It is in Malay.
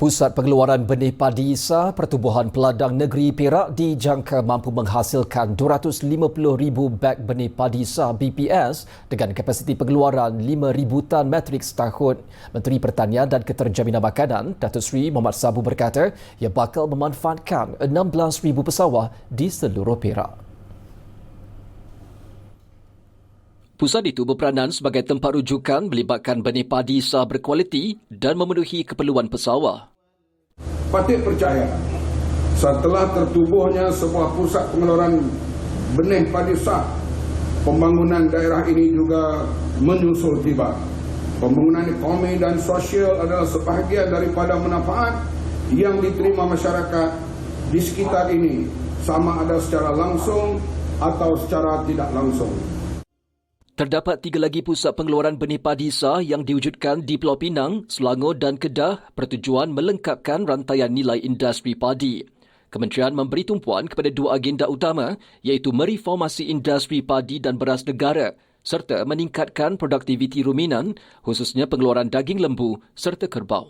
Pusat Pengeluaran Benih Padi ISA Pertubuhan Peladang Negeri Perak dijangka mampu menghasilkan 250,000 beg benih padi ISA BPS dengan kapasiti pengeluaran 5,000 tan metrik setahun. Menteri Pertanian dan Keterjaminan Makanan, Datuk Seri Muhammad Sabu berkata ia bakal memanfaatkan 16,000 pesawah di seluruh Perak. Pusat itu berperanan sebagai tempat rujukan melibatkan benih padi ISA berkualiti dan memenuhi keperluan pesawah patut percaya. Setelah tertubuhnya sebuah pusat pengeluaran benih padi sah pembangunan daerah ini juga menyusul tiba. Pembangunan ekonomi dan sosial adalah sebahagian daripada manfaat yang diterima masyarakat di sekitar ini. Sama ada secara langsung atau secara tidak langsung Terdapat tiga lagi pusat pengeluaran benih padi sah yang diwujudkan di Pulau Pinang, Selangor dan Kedah bertujuan melengkapkan rantaian nilai industri padi. Kementerian memberi tumpuan kepada dua agenda utama iaitu mereformasi industri padi dan beras negara serta meningkatkan produktiviti ruminan khususnya pengeluaran daging lembu serta kerbau.